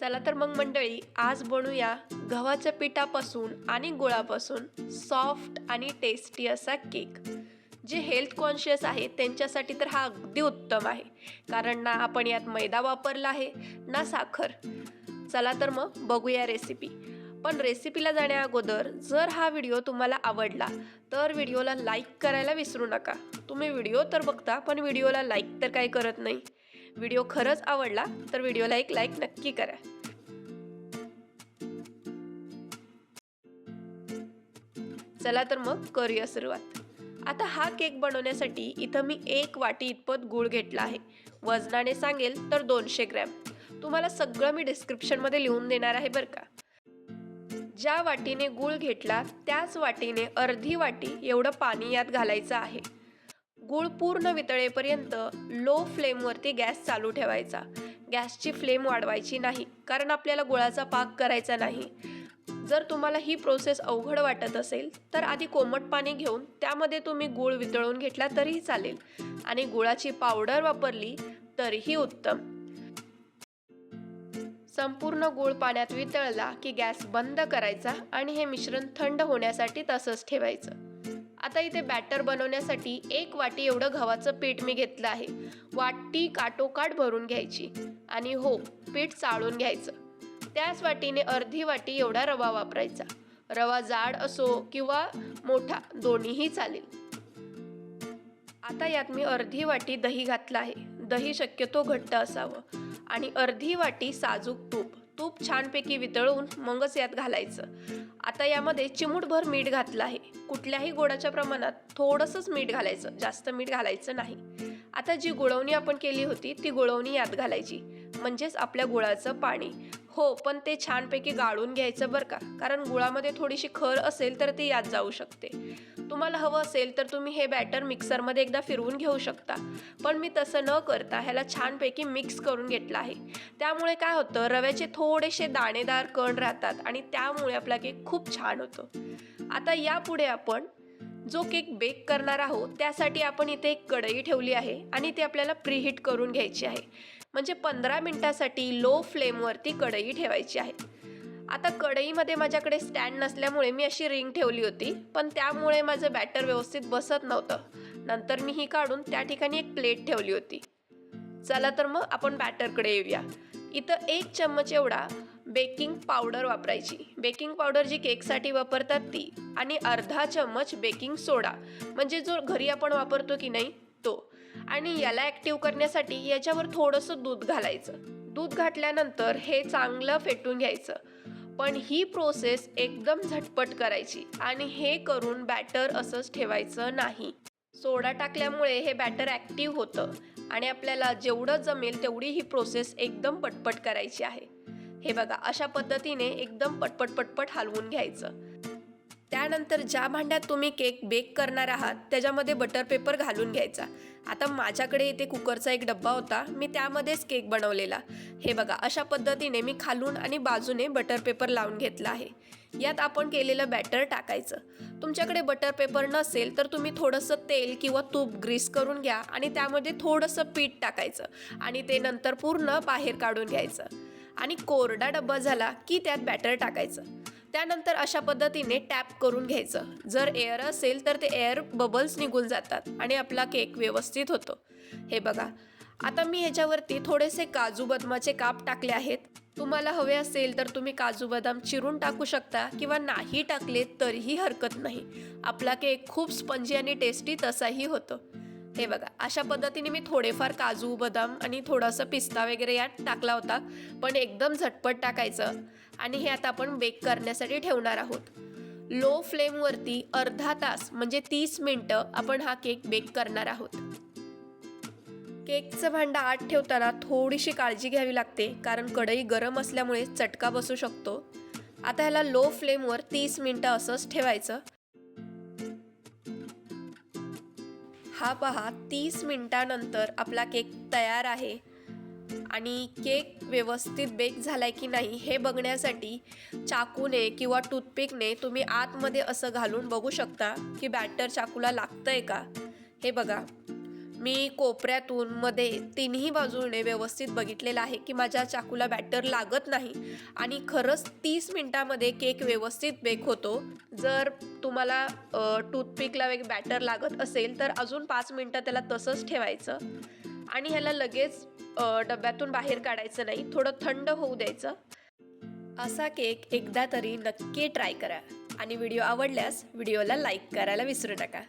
चला तर मग मंडळी आज बनवूया गव्हाच्या पिठापासून आणि गुळापासून सॉफ्ट आणि टेस्टी असा केक जे हेल्थ कॉन्शियस आहे त्यांच्यासाठी तर हा अगदी उत्तम आहे. कारण ना आपण यात मैदा वापरला आहे ना साखर. चला तर मग बघूया रेसिपी पण रेसिपीला जाण्या अगोदर जर हा व्हिडिओ तुम्हाला आवडला तर व्हिडिओला लाईक करायला विसरू नका. तुम्ही व्हिडिओ तर बघता पण व्हिडिओला लाईक तर काही करत नाही. व्हिडिओ खरंच आवडला तर व्हिडिओला एक लाईक नक्की करा. चला तर मग करूया सुरुवात. आता हा केक बनवण्यासाठी इथं मी एक वाटी इतपत गूळ घेतला आहे. वजनाने सांगेल तर दोनशे ग्रॅम. तुम्हाला सगळं मी डिस्क्रिप्शनमध्ये लिहून देणार आहे बरं का. ज्या वाटीने गूळ घेतला त्याच वाटीने अर्धी वाटी एवढं पाणी यात घालायचं आहे. गूळ पूर्ण वितळेपर्यंत लो फ्लेमवरती गॅस चालू ठेवायचा. गॅसची फ्लेम वाढवायची नाही कारण आपल्याला गुळाचा पाक करायचा नाही. जर तुम्हाला ही प्रोसेस अवघड वाटत असेल तर आधी कोमट पाणी घेऊन त्यामध्ये तुम्ही गूळ वितळून घेतला तरीही चालेल. आणि गुळाची पावडर वापरली तरीही उत्तम. संपूर्ण गूळ पाण्यात वितळला की गॅस बंद करायचा आणि हे मिश्रण थंड होण्यासाठी तसंच ठेवायचं. आता इथे बॅटर बनवण्यासाठी एक वाटी एवढं गव्हाचं पीठ मी घेतलं आहे. वाटी काटोकाट भरून घ्यायची. आणि हो पीठ चाळून घ्यायचं. त्याच वाटीने अर्धी वाटी एवढा रवा वापरायचा. रवा जाड असो किंवा मोठा दोन्हीही चालेल. आता यात मी अर्धी वाटी दही घातलं आहे. दही शक्यतो घट्ट असावं. आणि अर्धी वाटी साजूक तूप. तूप छानपैकी वितळून मगच यात घालायचं. आता यामध्ये चिमूटभर मीठ घातलं आहे. कुठल्याही गोडाच्या प्रमाणात थोडंसंच मीठ घालायचं. जास्त मीठ घालायचं नाही. आता जी गुळवणी आपण केली होती ती गुळवणी यात घालायची. म्हणजेच आपल्या गुळाचं पाणी. हो पण ते छानपैकी गाळून घ्यायचं बरं का. कारण गुळामध्ये थोडीशी खर असेल तर ती यात जाऊ शकते. तुम्हाला हवं असेल तर तुम्ही हे बॅटर मिक्सरमध्ये एकदा फिरवून घेऊ शकता. पण मी तसं न करता ह्याला छानपैकी मिक्स करून घेतलं आहे. त्यामुळे काय होतं रव्याचे थोडेसे दाणेदार कण राहतात आणि त्यामुळे आपला केक खूप छान होतो. आता यापुढे आपण जो केक बेक करणार आहोत त्यासाठी आपण इथे एक कढई ठेवली आहे आणि ती आपल्याला प्रीहीट करून घ्यायची आहे. म्हणजे पंधरा मिनटासाठी लो फ्लेमवरती कढई ठेवायची आहे. आता कढईमध्ये माझ्याकडे स्टँड नसल्यामुळे मी अशी रिंग ठेवली होती पण त्यामुळे माझं बॅटर व्यवस्थित बसत नव्हतं. नंतर मी ही काढून त्या ठिकाणी एक प्लेट ठेवली होती. चला तर मग आपण बॅटरकडे येऊया. इथं एक चम्मच एवढा बेकिंग पावडर वापरायची. बेकिंग पावडर जी केकसाठी वापरतात ती आणि अर्धा चम्मच बेकिंग सोडा म्हणजे जो घरी आपण वापरतो की नाही आणि याला ॲक्टिव्ह करण्यासाठी याच्यावर थोडंसं दूध घालायचं. दूध घातल्यानंतर हे चांगलं फेटून घ्यायचं. पण ही प्रोसेस एकदम झटपट करायची आणि हे करून बॅटर असंच ठेवायचं नाही. सोडा टाकल्यामुळे हे बॅटर ॲक्टिव्ह होतं आणि आपल्याला जेवढं जमेल तेवढी ही प्रोसेस एकदम पटपट करायची आहे. हे बघा अशा पद्धतीने एकदम पटपट पटपट हलवून घ्यायचं. त्यानंतर ज्या भांड्यात तुम्ही केक बेक करणार आहात त्याच्यामध्ये बटर पेपर घालून घ्यायचा. आता माझ्याकडे इथे कुकरचा एक डब्बा होता मी त्यामध्येच केक बनवलेला. हे बघा अशा पद्धतीने मी खालून आणि बाजूने बटर पेपर लावून घेतला आहे. यात आपण केलेलं बॅटर टाकायचं. तुमच्याकडे बटर पेपर नसेल तर तुम्ही थोडंसं तेल किंवा तूप ग्रीस करून घ्या आणि त्यामध्ये थोडंसं पीठ टाकायचं आणि ते नंतर पूर्ण बाहेर काढून घ्यायचं. आणि कोरडा डब्बा झाला की त्यात बॅटर टाकायचं. त्यानंतर अशा पद्धतीने टॅप करून घ्यायचं. जर एअर असेल तर ते एअर बबल्स निघून जातात आणि आपला केक व्यवस्थित होतो. हे बघा. आता मी ह्याच्यावरती थोडेसे काजू बदामाचे काप टाकले आहेत. तुम्हाला हवे असेल तर तुम्ही काजू बदाम चिरून टाकू शकता किंवा नाही टाकले तरीही हरकत नाही. आपला केक खूप स्पंजी आणि टेस्टी तसाही होतो. हे बघा अशा पद्धतीने मी थोडेफार काजू बदाम आणि थोडासा पिस्ता वगैरे यात टाकला होता. पण एकदम झटपट टाकायचं आणि हे आता आपण बेक करण्यासाठी ठेवणार आहोत. लो फ्लेमवरती अर्धा तास म्हणजे तीस मिनटं आपण हा केक बेक करणार आहोत. केकचं भांडं आत ठेवताना थोडीशी काळजी घ्यावी लागते कारण कढई गरम असल्यामुळे चटका बसू शकतो. आता ह्याला लो फ्लेमवर तीस मिनटं असंच ठेवायचं. हा पहा तीस मिनटानंतर आपला केक तयार आहे. आणि केक व्यवस्थित बेक झालाय की नाही हे बघण्यासाठी चाकूने किंवा टूथपिकने तुम्ही आतमध्ये असं घालून बघू शकता की बॅटर चाकूला लागतंय का. हे बघा. मी कोपऱ्यातून मध्ये तिन्ही बाजूने व्यवस्थित बघितलेलं आहे की माझ्या चाकूला बॅटर लागत नाही. आणि खरंच तीस मिनटामध्ये केक व्यवस्थित बेक होतो. जर तुम्हाला टूथपिकला वेग बॅटर लागत असेल तर अजून पाच मिनटं त्याला तसंच ठेवायचं. आणि ह्याला लगेच डब्यातून बाहेर काढायचं नाही थोडं थंड होऊ द्यायचं. असा केक एकदा तरी नक्की ट्राय करा. आणि व्हिडिओ आवडल्यास व्हिडिओला लाईक करायला विसरू नका.